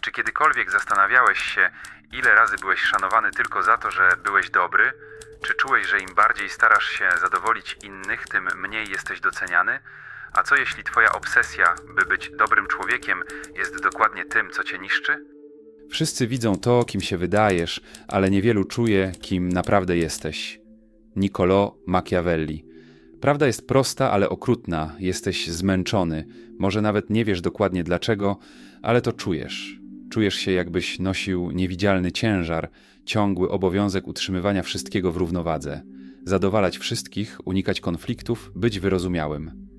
Czy kiedykolwiek zastanawiałeś się, ile razy byłeś szanowany tylko za to, że byłeś dobry? Czy czułeś, że im bardziej starasz się zadowolić innych, tym mniej jesteś doceniany? A co jeśli twoja obsesja, by być dobrym człowiekiem, jest dokładnie tym, co cię niszczy? Wszyscy widzą to, kim się wydajesz, ale niewielu czuje, kim naprawdę jesteś. Niccolò Machiavelli. Prawda jest prosta, ale okrutna. Jesteś zmęczony. Może nawet nie wiesz dokładnie dlaczego, ale to czujesz. Czujesz się, jakbyś nosił niewidzialny ciężar, ciągły obowiązek utrzymywania wszystkiego w równowadze. Zadowalać wszystkich, unikać konfliktów, być wyrozumiałym.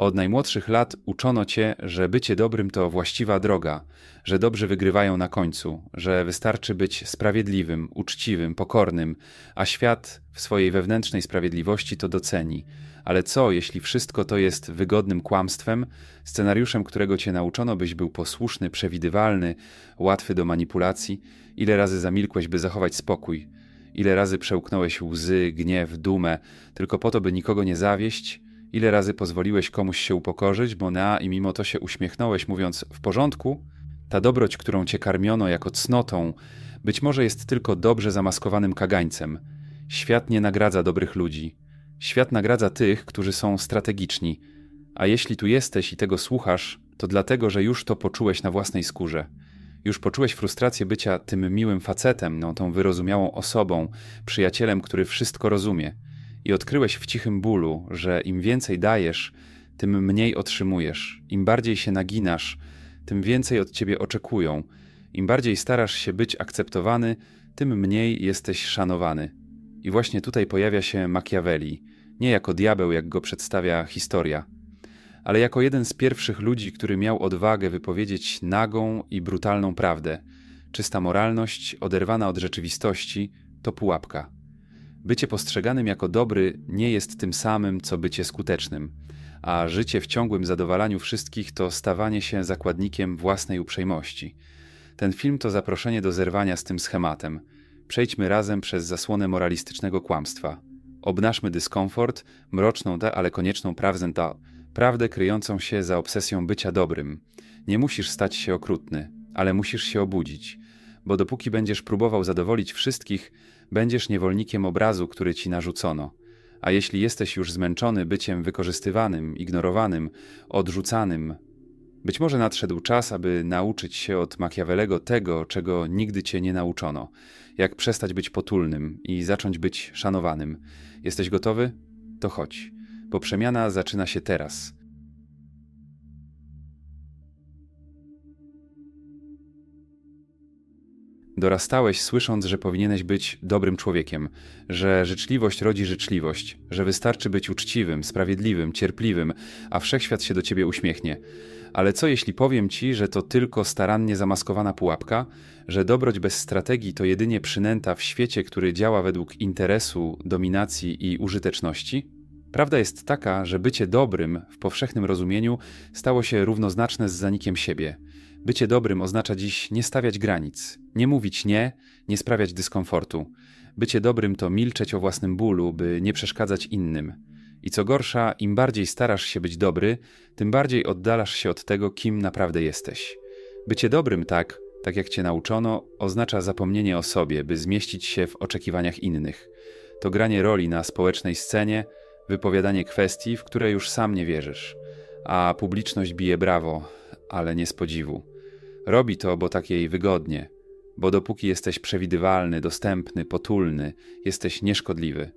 Od najmłodszych lat uczono cię, że bycie dobrym to właściwa droga, że dobrzy wygrywają na końcu, że wystarczy być sprawiedliwym, uczciwym, pokornym, a świat w swojej wewnętrznej sprawiedliwości to doceni. Ale co, jeśli wszystko to jest wygodnym kłamstwem, scenariuszem, którego cię nauczono, byś był posłuszny, przewidywalny, łatwy do manipulacji? Ile razy zamilkłeś, by zachować spokój? Ile razy przełknąłeś łzy, gniew, dumę, tylko po to, by nikogo nie zawieść? Ile razy pozwoliłeś komuś się upokorzyć, bo na i mimo to się uśmiechnąłeś, mówiąc w porządku? Ta dobroć, którą cię karmiono jako cnotą, być może jest tylko dobrze zamaskowanym kagańcem. Świat nie nagradza dobrych ludzi. Świat nagradza tych, którzy są strategiczni. A jeśli tu jesteś i tego słuchasz, to dlatego, że już to poczułeś na własnej skórze. Już poczułeś frustrację bycia tym miłym facetem, no, tą wyrozumiałą osobą, przyjacielem, który wszystko rozumie i odkryłeś w cichym bólu, że im więcej dajesz, tym mniej otrzymujesz. Im bardziej się naginasz, tym więcej od ciebie oczekują. Im bardziej starasz się być akceptowany, tym mniej jesteś szanowany. I właśnie tutaj pojawia się Machiavelli, nie jako diabeł, jak go przedstawia historia, ale jako jeden z pierwszych ludzi, który miał odwagę wypowiedzieć nagą i brutalną prawdę. Czysta moralność, oderwana od rzeczywistości, to pułapka. Bycie postrzeganym jako dobry nie jest tym samym, co bycie skutecznym, a życie w ciągłym zadowalaniu wszystkich to stawanie się zakładnikiem własnej uprzejmości. Ten film to zaproszenie do zerwania z tym schematem. Przejdźmy razem przez zasłonę moralistycznego kłamstwa. Obnażmy dyskomfort, mroczną, ale konieczną prawdę, prawdę kryjącą się za obsesją bycia dobrym. Nie musisz stać się okrutny, ale musisz się obudzić, bo dopóki będziesz próbował zadowolić wszystkich, będziesz niewolnikiem obrazu, który ci narzucono. A jeśli jesteś już zmęczony byciem wykorzystywanym, ignorowanym, odrzucanym, być może nadszedł czas, aby nauczyć się od Machiavellego tego, czego nigdy cię nie nauczono, jak przestać być potulnym i zacząć być szanowanym. Jesteś gotowy? To chodź, bo przemiana zaczyna się teraz. Dorastałeś słysząc, że powinieneś być dobrym człowiekiem, że życzliwość rodzi życzliwość, że wystarczy być uczciwym, sprawiedliwym, cierpliwym, a wszechświat się do ciebie uśmiechnie. Ale co jeśli powiem ci, że to tylko starannie zamaskowana pułapka, że dobroć bez strategii to jedynie przynęta w świecie, który działa według interesu, dominacji i użyteczności? Prawda jest taka, że bycie dobrym w powszechnym rozumieniu stało się równoznaczne z zanikiem siebie – Bycie dobrym oznacza dziś nie stawiać granic, nie mówić nie, nie sprawiać dyskomfortu. Bycie dobrym to milczeć o własnym bólu, by nie przeszkadzać innym. I co gorsza, im bardziej starasz się być dobry, tym bardziej oddalasz się od tego, kim naprawdę jesteś. Bycie dobrym tak, tak jak cię nauczono, oznacza zapomnienie o sobie, by zmieścić się w oczekiwaniach innych. To granie roli na społecznej scenie, wypowiadanie kwestii, w które już sam nie wierzysz. A publiczność bije brawo, ale nie z podziwu. Robi to, bo tak jej wygodnie, bo dopóki jesteś przewidywalny, dostępny, potulny, jesteś nieszkodliwy,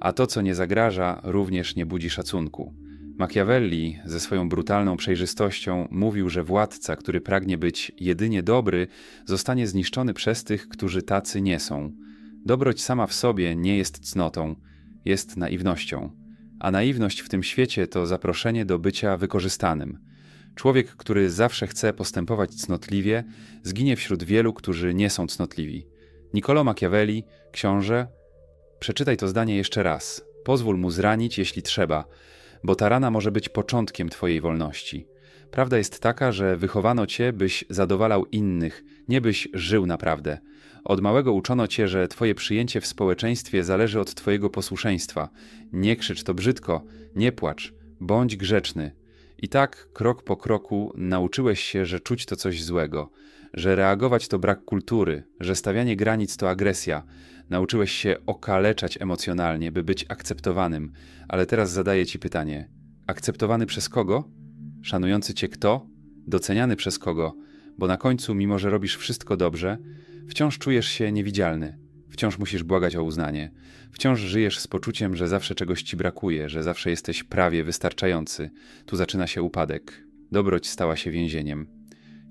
a to, co nie zagraża, również nie budzi szacunku. Machiavelli ze swoją brutalną przejrzystością mówił, że władca, który pragnie być jedynie dobry, zostanie zniszczony przez tych, którzy tacy nie są. Dobroć sama w sobie nie jest cnotą, jest naiwnością, a naiwność w tym świecie to zaproszenie do bycia wykorzystanym – Człowiek, który zawsze chce postępować cnotliwie, zginie wśród wielu, którzy nie są cnotliwi. Niccolo Machiavelli, książę, przeczytaj to zdanie jeszcze raz. Pozwól mu zranić, jeśli trzeba, bo ta rana może być początkiem twojej wolności. Prawda jest taka, że wychowano cię, byś zadowalał innych, nie byś żył naprawdę. Od małego uczono cię, że twoje przyjęcie w społeczeństwie zależy od twojego posłuszeństwa. Nie krzycz to brzydko, nie płacz, bądź grzeczny, i tak, krok po kroku, nauczyłeś się, że czuć to coś złego, że reagować to brak kultury, że stawianie granic to agresja. Nauczyłeś się okaleczać emocjonalnie, by być akceptowanym, ale teraz zadaję ci pytanie: akceptowany przez kogo? Szanujący cię kto? Doceniany przez kogo? Bo na końcu, mimo że robisz wszystko dobrze, wciąż czujesz się niewidzialny. Wciąż musisz błagać o uznanie. Wciąż żyjesz z poczuciem, że zawsze czegoś ci brakuje, że zawsze jesteś prawie wystarczający. Tu zaczyna się upadek. Dobroć stała się więzieniem.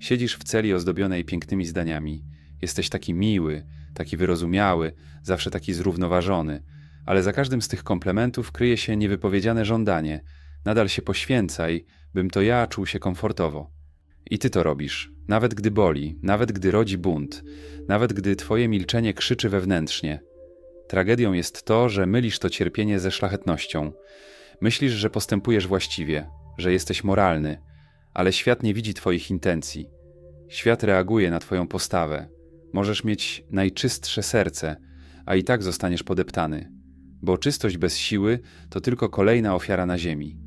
Siedzisz w celi ozdobionej pięknymi zdaniami. Jesteś taki miły, taki wyrozumiały, zawsze taki zrównoważony. Ale za każdym z tych komplementów kryje się niewypowiedziane żądanie. Nadal się poświęcaj, bym to ja czuł się komfortowo. I ty to robisz, nawet gdy boli, nawet gdy rodzi bunt, nawet gdy twoje milczenie krzyczy wewnętrznie. Tragedią jest to, że mylisz to cierpienie ze szlachetnością. Myślisz, że postępujesz właściwie, że jesteś moralny, ale świat nie widzi twoich intencji. Świat reaguje na twoją postawę. Możesz mieć najczystsze serce, a i tak zostaniesz podeptany, bo czystość bez siły to tylko kolejna ofiara na ziemi.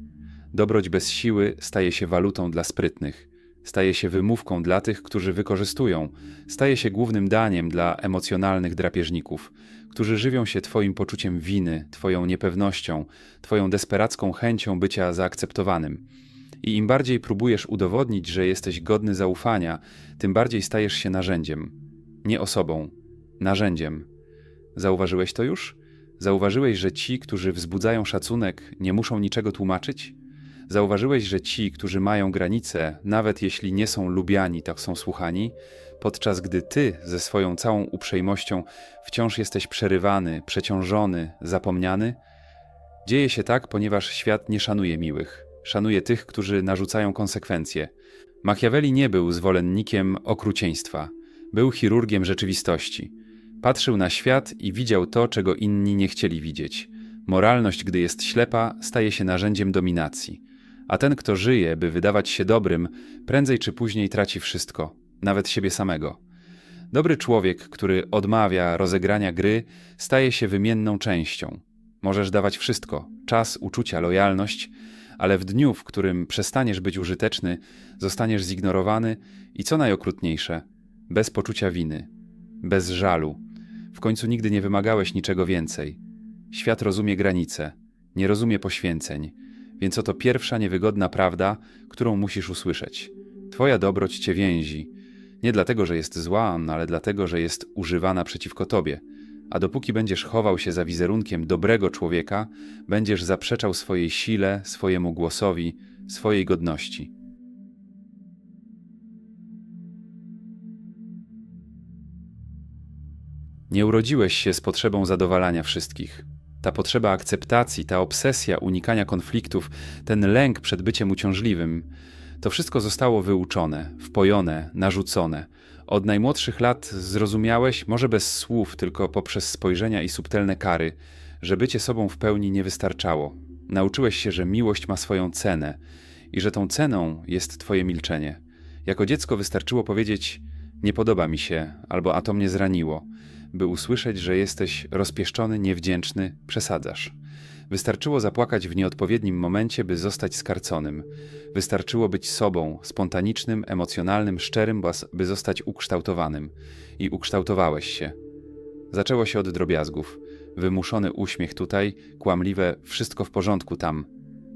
Dobroć bez siły staje się walutą dla sprytnych, staje się wymówką dla tych, którzy wykorzystują, staje się głównym daniem dla emocjonalnych drapieżników, którzy żywią się Twoim poczuciem winy, Twoją niepewnością, Twoją desperacką chęcią bycia zaakceptowanym. I im bardziej próbujesz udowodnić, że jesteś godny zaufania, tym bardziej stajesz się narzędziem. Nie osobą, narzędziem. Zauważyłeś to już? Zauważyłeś, że ci, którzy wzbudzają szacunek, nie muszą niczego tłumaczyć? Zauważyłeś, że ci, którzy mają granice, nawet jeśli nie są lubiani, tak są słuchani, podczas gdy ty ze swoją całą uprzejmością wciąż jesteś przerywany, przeciążony, zapomniany? Dzieje się tak, ponieważ świat nie szanuje miłych, szanuje tych, którzy narzucają konsekwencje. Machiavelli nie był zwolennikiem okrucieństwa, był chirurgiem rzeczywistości. Patrzył na świat i widział to, czego inni nie chcieli widzieć. Moralność, gdy jest ślepa, staje się narzędziem dominacji. A ten, kto żyje, by wydawać się dobrym, prędzej czy później traci wszystko, nawet siebie samego. Dobry człowiek, który odmawia rozegrania gry, staje się wymienną częścią. Możesz dawać wszystko czas, uczucia, lojalność, ale w dniu, w którym przestaniesz być użyteczny, zostaniesz zignorowany i co najokrutniejsze, bez poczucia winy, bez żalu. W końcu nigdy nie wymagałeś niczego więcej. Świat rozumie granice, nie rozumie poświęceń, więc oto pierwsza niewygodna prawda, którą musisz usłyszeć. Twoja dobroć cię więzi. Nie dlatego, że jest zła, ale dlatego, że jest używana przeciwko tobie. A dopóki będziesz chował się za wizerunkiem dobrego człowieka, będziesz zaprzeczał swojej sile, swojemu głosowi, swojej godności. Nie urodziłeś się z potrzebą zadowalania wszystkich. Ta potrzeba akceptacji, ta obsesja unikania konfliktów, ten lęk przed byciem uciążliwym, to wszystko zostało wyuczone, wpojone, narzucone. Od najmłodszych lat zrozumiałeś, może bez słów, tylko poprzez spojrzenia i subtelne kary, że bycie sobą w pełni nie wystarczało. Nauczyłeś się, że miłość ma swoją cenę i że tą ceną jest Twoje milczenie. Jako dziecko wystarczyło powiedzieć: Nie podoba mi się, albo a to mnie zraniło by usłyszeć, że jesteś rozpieszczony, niewdzięczny, przesadzasz. Wystarczyło zapłakać w nieodpowiednim momencie, by zostać skarconym. Wystarczyło być sobą, spontanicznym, emocjonalnym, szczerym, by zostać ukształtowanym. I ukształtowałeś się. Zaczęło się od drobiazgów. Wymuszony uśmiech tutaj, kłamliwe wszystko w porządku tam.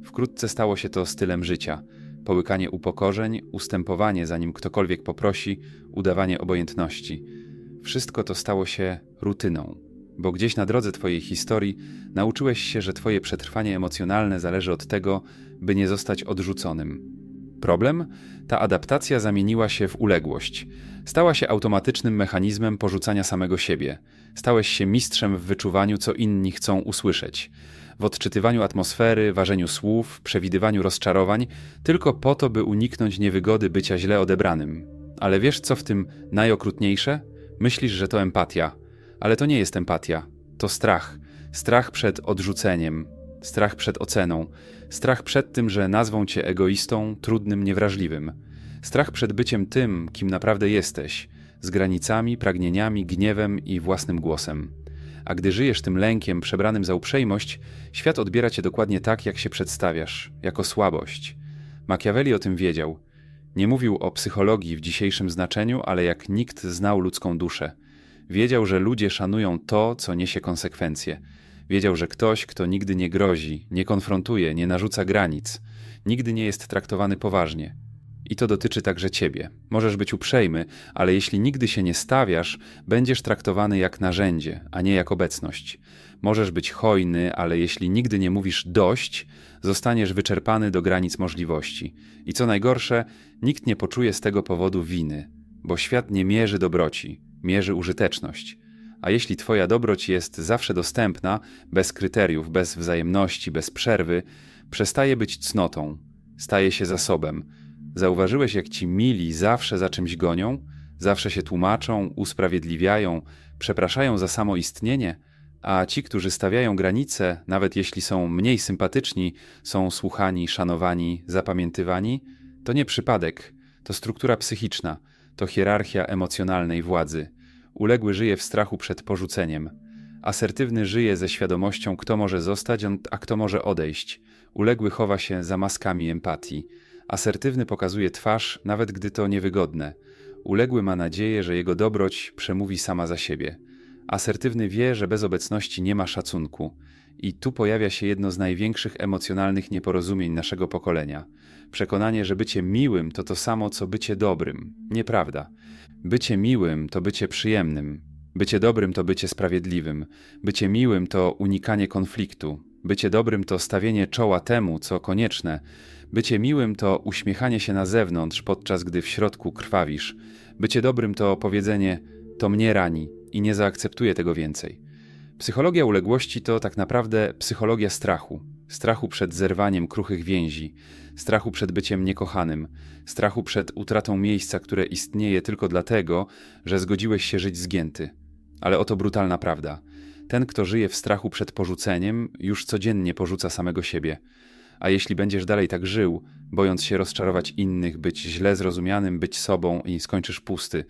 Wkrótce stało się to stylem życia. Połykanie upokorzeń, ustępowanie zanim ktokolwiek poprosi, udawanie obojętności – wszystko to stało się rutyną, bo gdzieś na drodze Twojej historii nauczyłeś się, że Twoje przetrwanie emocjonalne zależy od tego, by nie zostać odrzuconym. Problem? Ta adaptacja zamieniła się w uległość. Stała się automatycznym mechanizmem porzucania samego siebie. Stałeś się mistrzem w wyczuwaniu, co inni chcą usłyszeć. W odczytywaniu atmosfery, ważeniu słów, przewidywaniu rozczarowań, tylko po to, by uniknąć niewygody bycia źle odebranym. Ale wiesz, co w tym najokrutniejsze? Myślisz, że to empatia, ale to nie jest empatia. To strach. Strach przed odrzuceniem, strach przed oceną, strach przed tym, że nazwą cię egoistą, trudnym, niewrażliwym. Strach przed byciem tym, kim naprawdę jesteś, z granicami, pragnieniami, gniewem i własnym głosem. A gdy żyjesz tym lękiem przebranym za uprzejmość, świat odbiera cię dokładnie tak, jak się przedstawiasz, jako słabość. Machiavelli o tym wiedział. Nie mówił o psychologii w dzisiejszym znaczeniu, ale jak nikt znał ludzką duszę. Wiedział, że ludzie szanują to, co niesie konsekwencje. Wiedział, że ktoś, kto nigdy nie grozi, nie konfrontuje, nie narzuca granic, nigdy nie jest traktowany poważnie. I to dotyczy także ciebie. Możesz być uprzejmy, ale jeśli nigdy się nie stawiasz, będziesz traktowany jak narzędzie, a nie jak obecność. Możesz być hojny, ale jeśli nigdy nie mówisz dość, zostaniesz wyczerpany do granic możliwości. I co najgorsze, nikt nie poczuje z tego powodu winy, bo świat nie mierzy dobroci, mierzy użyteczność. A jeśli Twoja dobroć jest zawsze dostępna, bez kryteriów, bez wzajemności, bez przerwy, przestaje być cnotą, staje się zasobem. Zauważyłeś, jak ci mili zawsze za czymś gonią, zawsze się tłumaczą, usprawiedliwiają, przepraszają za samo istnienie, a ci, którzy stawiają granice, nawet jeśli są mniej sympatyczni, są słuchani, szanowani, zapamiętywani, to nie przypadek, to struktura psychiczna, to hierarchia emocjonalnej władzy. Uległy żyje w strachu przed porzuceniem. Asertywny żyje ze świadomością, kto może zostać, a kto może odejść. Uległy chowa się za maskami empatii. Asertywny pokazuje twarz, nawet gdy to niewygodne. Uległy ma nadzieję, że jego dobroć przemówi sama za siebie. Asertywny wie, że bez obecności nie ma szacunku. I tu pojawia się jedno z największych emocjonalnych nieporozumień naszego pokolenia. Przekonanie, że bycie miłym to to samo, co bycie dobrym. Nieprawda. Bycie miłym to bycie przyjemnym. Bycie dobrym to bycie sprawiedliwym. Bycie miłym to unikanie konfliktu. Bycie dobrym to stawienie czoła temu, co konieczne. Bycie miłym to uśmiechanie się na zewnątrz, podczas gdy w środku krwawisz. Bycie dobrym to powiedzenie: To mnie rani i nie zaakceptuję tego więcej. Psychologia uległości to tak naprawdę psychologia strachu. Strachu przed zerwaniem kruchych więzi, strachu przed byciem niekochanym, strachu przed utratą miejsca, które istnieje tylko dlatego, że zgodziłeś się żyć zgięty. Ale oto brutalna prawda. Ten, kto żyje w strachu przed porzuceniem, już codziennie porzuca samego siebie. A jeśli będziesz dalej tak żył, bojąc się rozczarować innych, być źle zrozumianym, być sobą i skończysz pusty,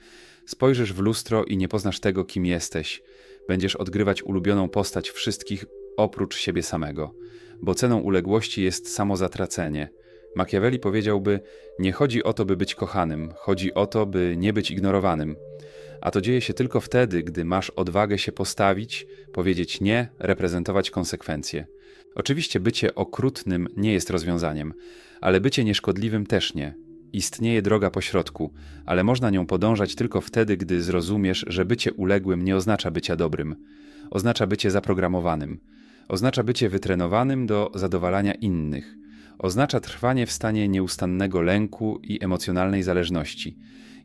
spojrzysz w lustro i nie poznasz tego, kim jesteś, będziesz odgrywać ulubioną postać wszystkich oprócz siebie samego, bo ceną uległości jest samozatracenie. Machiavelli powiedziałby: Nie chodzi o to, by być kochanym, chodzi o to, by nie być ignorowanym. A to dzieje się tylko wtedy, gdy masz odwagę się postawić, powiedzieć nie, reprezentować konsekwencje. Oczywiście bycie okrutnym nie jest rozwiązaniem, ale bycie nieszkodliwym też nie. Istnieje droga pośrodku, ale można nią podążać tylko wtedy, gdy zrozumiesz, że bycie uległym nie oznacza bycia dobrym. Oznacza bycie zaprogramowanym. Oznacza bycie wytrenowanym do zadowalania innych. Oznacza trwanie w stanie nieustannego lęku i emocjonalnej zależności.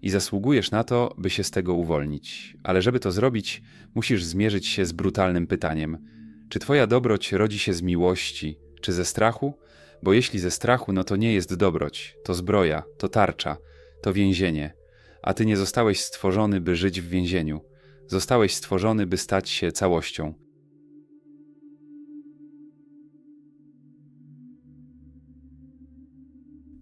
I zasługujesz na to, by się z tego uwolnić. Ale żeby to zrobić, musisz zmierzyć się z brutalnym pytaniem: czy Twoja dobroć rodzi się z miłości, czy ze strachu? Bo jeśli ze strachu, no to nie jest dobroć, to zbroja, to tarcza, to więzienie. A ty nie zostałeś stworzony, by żyć w więzieniu. Zostałeś stworzony, by stać się całością.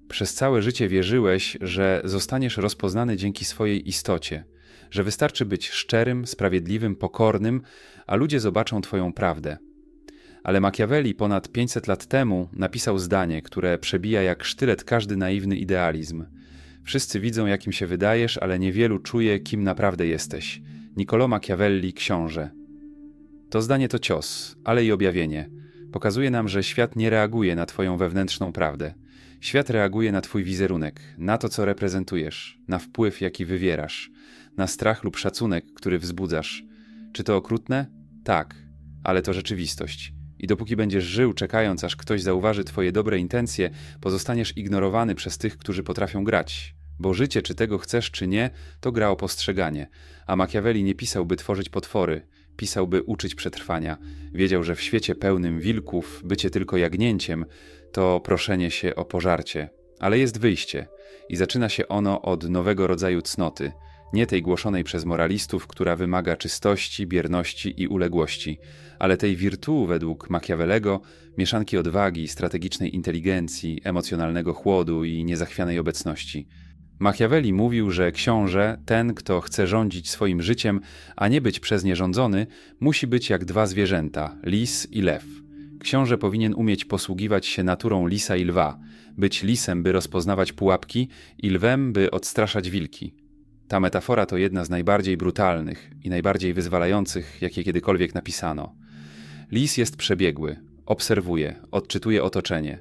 Przez całe życie wierzyłeś, że zostaniesz rozpoznany dzięki swojej istocie, że wystarczy być szczerym, sprawiedliwym, pokornym, a ludzie zobaczą Twoją prawdę. Ale Machiavelli ponad 500 lat temu napisał zdanie, które przebija jak sztylet każdy naiwny idealizm. Wszyscy widzą, jakim się wydajesz, ale niewielu czuje, kim naprawdę jesteś. Niccolo Machiavelli, książę. To zdanie to cios, ale i objawienie. Pokazuje nam, że świat nie reaguje na Twoją wewnętrzną prawdę. Świat reaguje na Twój wizerunek, na to, co reprezentujesz, na wpływ, jaki wywierasz, na strach lub szacunek, który wzbudzasz. Czy to okrutne? Tak, ale to rzeczywistość. I dopóki będziesz żył, czekając, aż ktoś zauważy Twoje dobre intencje, pozostaniesz ignorowany przez tych, którzy potrafią grać. Bo życie, czy tego chcesz, czy nie, to gra o postrzeganie. A Machiavelli nie pisał, by tworzyć potwory, pisał, by uczyć przetrwania. Wiedział, że w świecie pełnym wilków bycie tylko jagnięciem to proszenie się o pożarcie. Ale jest wyjście i zaczyna się ono od nowego rodzaju cnoty, nie tej głoszonej przez moralistów, która wymaga czystości, bierności i uległości, ale tej wirtu według Machiavellego, mieszanki odwagi, strategicznej inteligencji, emocjonalnego chłodu i niezachwianej obecności. Machiavelli mówił, że książę, ten, kto chce rządzić swoim życiem, a nie być przez nie rządzony, musi być jak dwa zwierzęta lis i lew. Książę powinien umieć posługiwać się naturą lisa i lwa, być lisem, by rozpoznawać pułapki, i lwem, by odstraszać wilki. Ta metafora to jedna z najbardziej brutalnych i najbardziej wyzwalających, jakie kiedykolwiek napisano. Lis jest przebiegły, obserwuje, odczytuje otoczenie,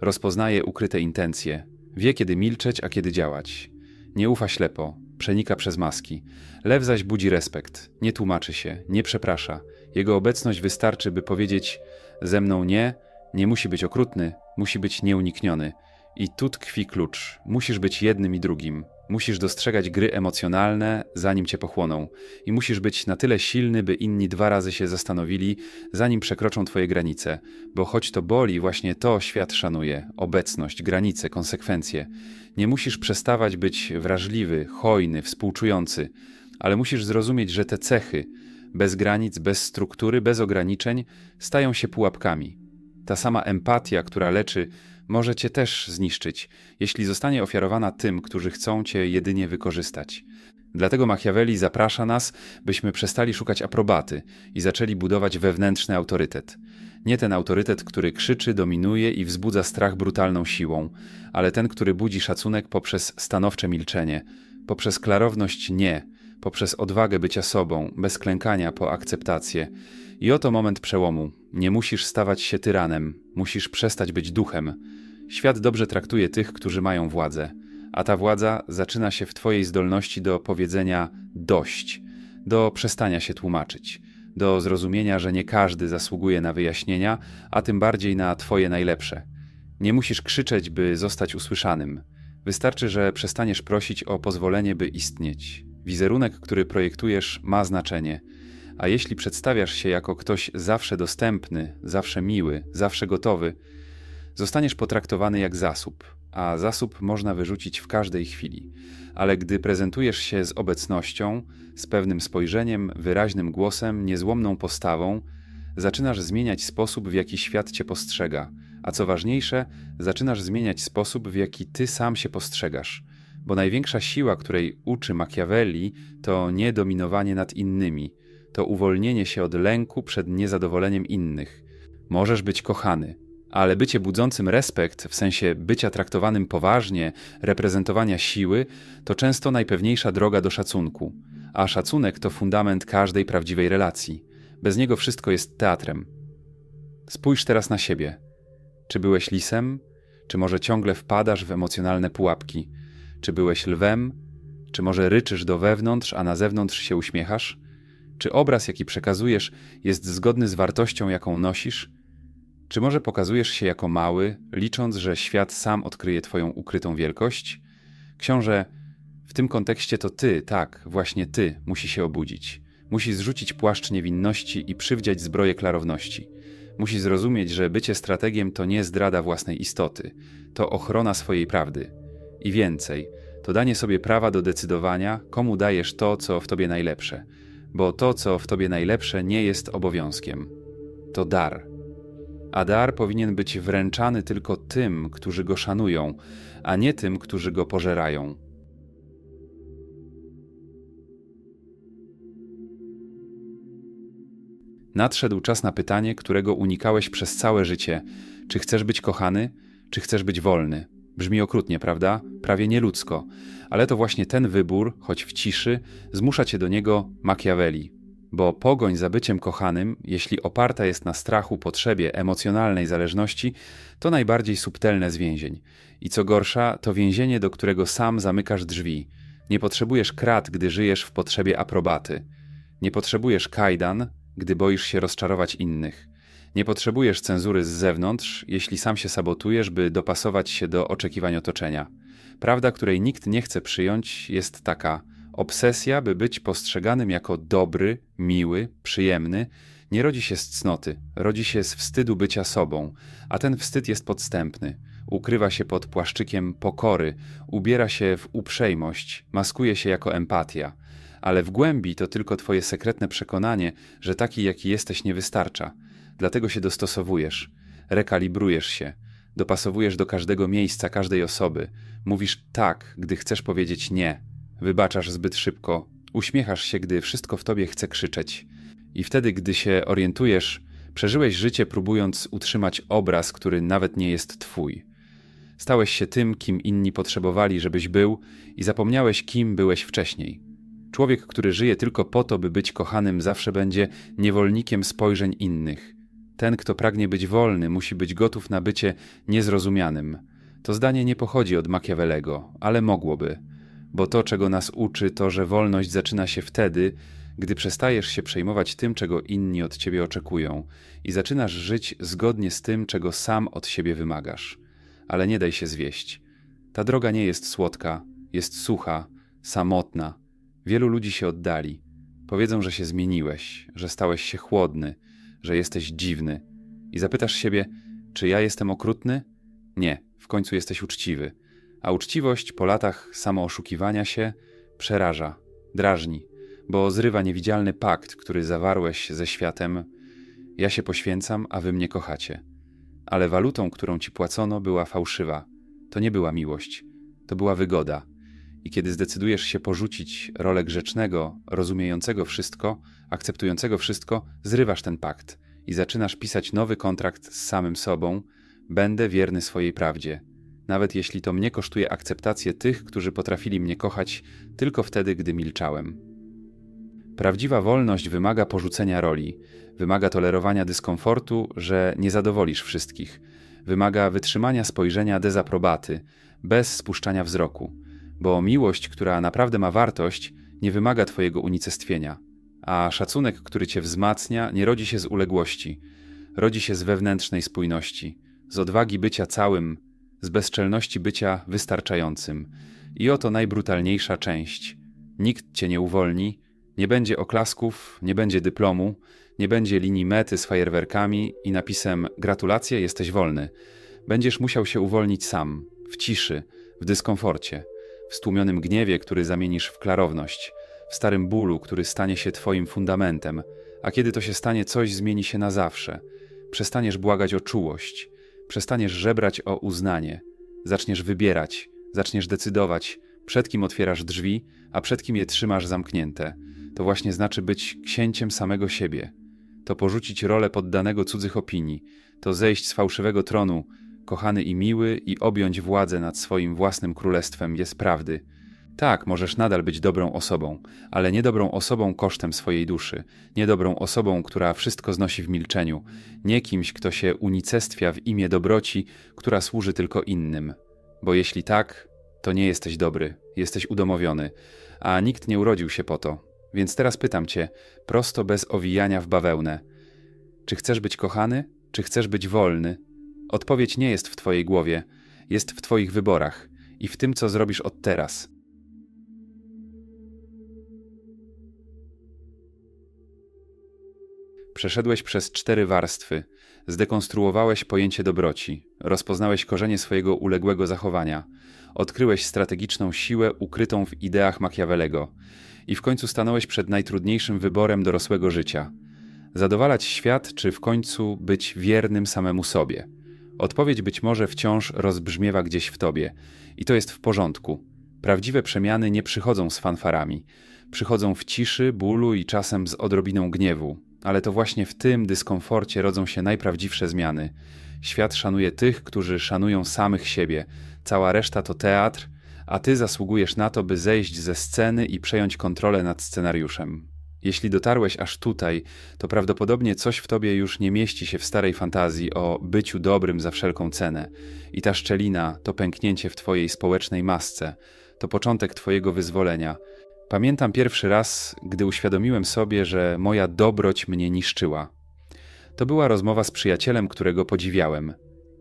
rozpoznaje ukryte intencje, wie kiedy milczeć, a kiedy działać. Nie ufa ślepo, przenika przez maski. Lew zaś budzi respekt, nie tłumaczy się, nie przeprasza. Jego obecność wystarczy, by powiedzieć: Ze mną nie, nie musi być okrutny, musi być nieunikniony. I tu tkwi klucz. Musisz być jednym i drugim. Musisz dostrzegać gry emocjonalne, zanim cię pochłoną. I musisz być na tyle silny, by inni dwa razy się zastanowili, zanim przekroczą twoje granice. Bo choć to boli, właśnie to świat szanuje obecność, granice, konsekwencje. Nie musisz przestawać być wrażliwy, hojny, współczujący, ale musisz zrozumieć, że te cechy, bez granic, bez struktury, bez ograniczeń, stają się pułapkami. Ta sama empatia, która leczy, może cię też zniszczyć, jeśli zostanie ofiarowana tym, którzy chcą cię jedynie wykorzystać. Dlatego Machiavelli zaprasza nas, byśmy przestali szukać aprobaty i zaczęli budować wewnętrzny autorytet. Nie ten autorytet, który krzyczy, dominuje i wzbudza strach brutalną siłą, ale ten, który budzi szacunek poprzez stanowcze milczenie, poprzez klarowność nie, poprzez odwagę bycia sobą, bez klękania po akceptację. I oto moment przełomu. Nie musisz stawać się tyranem, musisz przestać być duchem. Świat dobrze traktuje tych, którzy mają władzę, a ta władza zaczyna się w Twojej zdolności do powiedzenia dość, do przestania się tłumaczyć, do zrozumienia, że nie każdy zasługuje na wyjaśnienia, a tym bardziej na Twoje najlepsze. Nie musisz krzyczeć, by zostać usłyszanym. Wystarczy, że przestaniesz prosić o pozwolenie, by istnieć. Wizerunek, który projektujesz, ma znaczenie. A jeśli przedstawiasz się jako ktoś zawsze dostępny, zawsze miły, zawsze gotowy, zostaniesz potraktowany jak zasób, a zasób można wyrzucić w każdej chwili. Ale gdy prezentujesz się z obecnością, z pewnym spojrzeniem, wyraźnym głosem, niezłomną postawą, zaczynasz zmieniać sposób, w jaki świat cię postrzega, a co ważniejsze, zaczynasz zmieniać sposób, w jaki ty sam się postrzegasz. Bo największa siła, której uczy Machiavelli, to nie dominowanie nad innymi, to uwolnienie się od lęku przed niezadowoleniem innych. Możesz być kochany, ale bycie budzącym respekt, w sensie bycia traktowanym poważnie, reprezentowania siły, to często najpewniejsza droga do szacunku. A szacunek to fundament każdej prawdziwej relacji. Bez niego wszystko jest teatrem. Spójrz teraz na siebie. Czy byłeś lisem? Czy może ciągle wpadasz w emocjonalne pułapki? Czy byłeś lwem? Czy może ryczysz do wewnątrz, a na zewnątrz się uśmiechasz? Czy obraz, jaki przekazujesz, jest zgodny z wartością, jaką nosisz? Czy może pokazujesz się jako mały, licząc, że świat sam odkryje Twoją ukrytą wielkość? Książę, w tym kontekście to Ty, tak, właśnie Ty, musi się obudzić. Musi zrzucić płaszcz niewinności i przywdziać zbroję klarowności. Musi zrozumieć, że bycie strategiem to nie zdrada własnej istoty, to ochrona swojej prawdy. I więcej, to danie sobie prawa do decydowania, komu dajesz to, co w tobie najlepsze, bo to, co w tobie najlepsze, nie jest obowiązkiem. To dar. A dar powinien być wręczany tylko tym, którzy go szanują, a nie tym, którzy go pożerają. Nadszedł czas na pytanie, którego unikałeś przez całe życie: czy chcesz być kochany, czy chcesz być wolny? Brzmi okrutnie, prawda? Prawie nieludzko, ale to właśnie ten wybór, choć w ciszy, zmusza cię do niego Machiavelli. Bo pogoń za byciem kochanym, jeśli oparta jest na strachu, potrzebie, emocjonalnej zależności, to najbardziej subtelne z więzień. I co gorsza, to więzienie, do którego sam zamykasz drzwi. Nie potrzebujesz krat, gdy żyjesz w potrzebie aprobaty. Nie potrzebujesz kajdan, gdy boisz się rozczarować innych. Nie potrzebujesz cenzury z zewnątrz, jeśli sam się sabotujesz, by dopasować się do oczekiwań otoczenia. Prawda, której nikt nie chce przyjąć, jest taka: obsesja, by być postrzeganym jako dobry, miły, przyjemny, nie rodzi się z cnoty, rodzi się z wstydu bycia sobą, a ten wstyd jest podstępny. Ukrywa się pod płaszczykiem pokory, ubiera się w uprzejmość, maskuje się jako empatia ale w głębi to tylko twoje sekretne przekonanie, że taki jaki jesteś nie wystarcza. Dlatego się dostosowujesz, rekalibrujesz się, dopasowujesz do każdego miejsca, każdej osoby. Mówisz tak, gdy chcesz powiedzieć nie. Wybaczasz zbyt szybko, uśmiechasz się, gdy wszystko w tobie chce krzyczeć. I wtedy, gdy się orientujesz, Przeżyłeś życie, próbując utrzymać obraz, który nawet nie jest twój. Stałeś się tym, kim inni potrzebowali, żebyś był, i zapomniałeś, kim byłeś wcześniej. Człowiek, który żyje tylko po to, by być kochanym, zawsze będzie niewolnikiem spojrzeń innych. Ten, kto pragnie być wolny, musi być gotów na bycie niezrozumianym. To zdanie nie pochodzi od Machiavellego, ale mogłoby, bo to, czego nas uczy, to, że wolność zaczyna się wtedy, gdy przestajesz się przejmować tym, czego inni od ciebie oczekują i zaczynasz żyć zgodnie z tym, czego sam od siebie wymagasz. Ale nie daj się zwieść. Ta droga nie jest słodka, jest sucha, samotna. Wielu ludzi się oddali. Powiedzą, że się zmieniłeś, że stałeś się chłodny, że jesteś dziwny. I zapytasz siebie, czy ja jestem okrutny? Nie, w końcu jesteś uczciwy. A uczciwość po latach samooszukiwania się przeraża, drażni, bo zrywa niewidzialny pakt, który zawarłeś ze światem. Ja się poświęcam, a wy mnie kochacie. Ale walutą, którą ci płacono, była fałszywa. To nie była miłość, to była wygoda. I kiedy zdecydujesz się porzucić rolę grzecznego, rozumiejącego wszystko, akceptującego wszystko, zrywasz ten pakt i zaczynasz pisać nowy kontrakt z samym sobą. Będę wierny swojej prawdzie, nawet jeśli to mnie kosztuje akceptację tych, którzy potrafili mnie kochać tylko wtedy, gdy milczałem. Prawdziwa wolność wymaga porzucenia roli, wymaga tolerowania dyskomfortu, że nie zadowolisz wszystkich, wymaga wytrzymania spojrzenia dezaprobaty, bez spuszczania wzroku, bo miłość, która naprawdę ma wartość, nie wymaga Twojego unicestwienia, a szacunek, który Cię wzmacnia, nie rodzi się z uległości, rodzi się z wewnętrznej spójności, z odwagi bycia całym, z bezczelności bycia wystarczającym. I oto najbrutalniejsza część. Nikt Cię nie uwolni, nie będzie oklasków, nie będzie dyplomu, nie będzie linii mety z fajerwerkami i napisem Gratulacje, jesteś wolny. Będziesz musiał się uwolnić sam, w ciszy, w dyskomforcie, w stłumionym gniewie, który zamienisz w klarowność, w starym bólu, który stanie się Twoim fundamentem, a kiedy to się stanie, coś zmieni się na zawsze. Przestaniesz błagać o czułość, przestaniesz żebrać o uznanie, zaczniesz wybierać, zaczniesz decydować, przed kim otwierasz drzwi, a przed kim je trzymasz zamknięte. To właśnie znaczy być księciem samego siebie. To porzucić rolę poddanego cudzych opinii, to zejść z fałszywego tronu, kochany i miły, i objąć władzę nad swoim własnym królestwem jest prawdy. Tak, możesz nadal być dobrą osobą, ale nie dobrą osobą kosztem swojej duszy, nie dobrą osobą, która wszystko znosi w milczeniu, nie kimś, kto się unicestwia w imię dobroci, która służy tylko innym. Bo jeśli tak, to nie jesteś dobry, jesteś udomowiony, a nikt nie urodził się po to. Więc teraz pytam cię, prosto bez owijania w bawełnę: czy chcesz być kochany, czy chcesz być wolny? Odpowiedź nie jest w twojej głowie, jest w twoich wyborach i w tym, co zrobisz od teraz. Przeszedłeś przez cztery warstwy, zdekonstruowałeś pojęcie dobroci, rozpoznałeś korzenie swojego uległego zachowania, odkryłeś strategiczną siłę ukrytą w ideach Machiavellego. I w końcu stanąłeś przed najtrudniejszym wyborem dorosłego życia: zadowalać świat, czy w końcu być wiernym samemu sobie. Odpowiedź być może wciąż rozbrzmiewa gdzieś w tobie, i to jest w porządku. Prawdziwe przemiany nie przychodzą z fanfarami, przychodzą w ciszy, bólu i czasem z odrobiną gniewu, ale to właśnie w tym dyskomforcie rodzą się najprawdziwsze zmiany. Świat szanuje tych, którzy szanują samych siebie. Cała reszta to teatr, a ty zasługujesz na to, by zejść ze sceny i przejąć kontrolę nad scenariuszem. Jeśli dotarłeś aż tutaj, to prawdopodobnie coś w tobie już nie mieści się w starej fantazji o byciu dobrym za wszelką cenę. I ta szczelina to pęknięcie w twojej społecznej masce, to początek twojego wyzwolenia. Pamiętam pierwszy raz, gdy uświadomiłem sobie, że moja dobroć mnie niszczyła. To była rozmowa z przyjacielem, którego podziwiałem.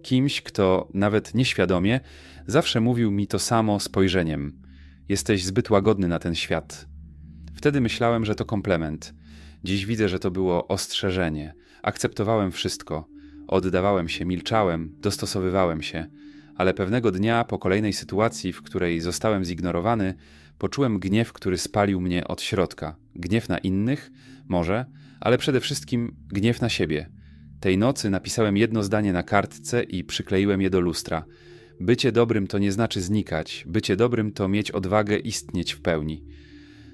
Kimś, kto nawet nieświadomie zawsze mówił mi to samo spojrzeniem: Jesteś zbyt łagodny na ten świat. Wtedy myślałem, że to komplement. Dziś widzę, że to było ostrzeżenie. Akceptowałem wszystko. Oddawałem się, milczałem, dostosowywałem się. Ale pewnego dnia, po kolejnej sytuacji, w której zostałem zignorowany, poczułem gniew, który spalił mnie od środka. Gniew na innych, może, ale przede wszystkim gniew na siebie. Tej nocy napisałem jedno zdanie na kartce i przykleiłem je do lustra. Bycie dobrym to nie znaczy znikać, bycie dobrym to mieć odwagę istnieć w pełni.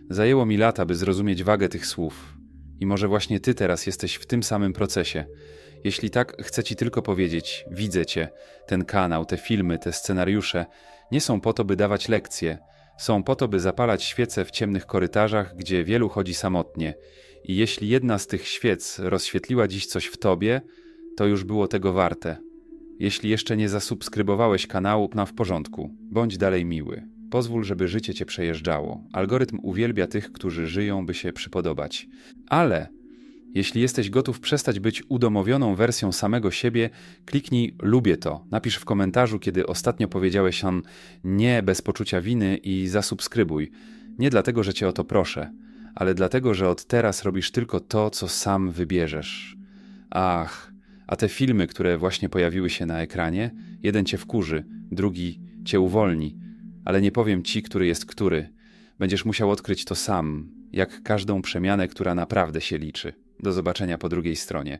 Zajęło mi lata, by zrozumieć wagę tych słów. I może właśnie ty teraz jesteś w tym samym procesie. Jeśli tak, chcę ci tylko powiedzieć: widzę cię. Ten kanał, te filmy, te scenariusze nie są po to, by dawać lekcje. Są po to, by zapalać świece w ciemnych korytarzach, gdzie wielu chodzi samotnie. I jeśli jedna z tych świec rozświetliła dziś coś w tobie, to już było tego warte. Jeśli jeszcze nie zasubskrybowałeś kanału, na w porządku. Bądź dalej miły. Pozwól, żeby życie cię przejeżdżało. Algorytm uwielbia tych, którzy żyją, by się przypodobać. Ale jeśli jesteś gotów przestać być udomowioną wersją samego siebie, kliknij lubię to. Napisz w komentarzu, kiedy ostatnio powiedziałeś on nie bez poczucia winy i zasubskrybuj. Nie dlatego, że cię o to proszę, ale dlatego, że od teraz robisz tylko to, co sam wybierzesz. Ach, a te filmy, które właśnie pojawiły się na ekranie, jeden cię wkurzy, drugi cię uwolni, ale nie powiem ci, który jest który. Będziesz musiał odkryć to sam, jak każdą przemianę, która naprawdę się liczy. Do zobaczenia po drugiej stronie.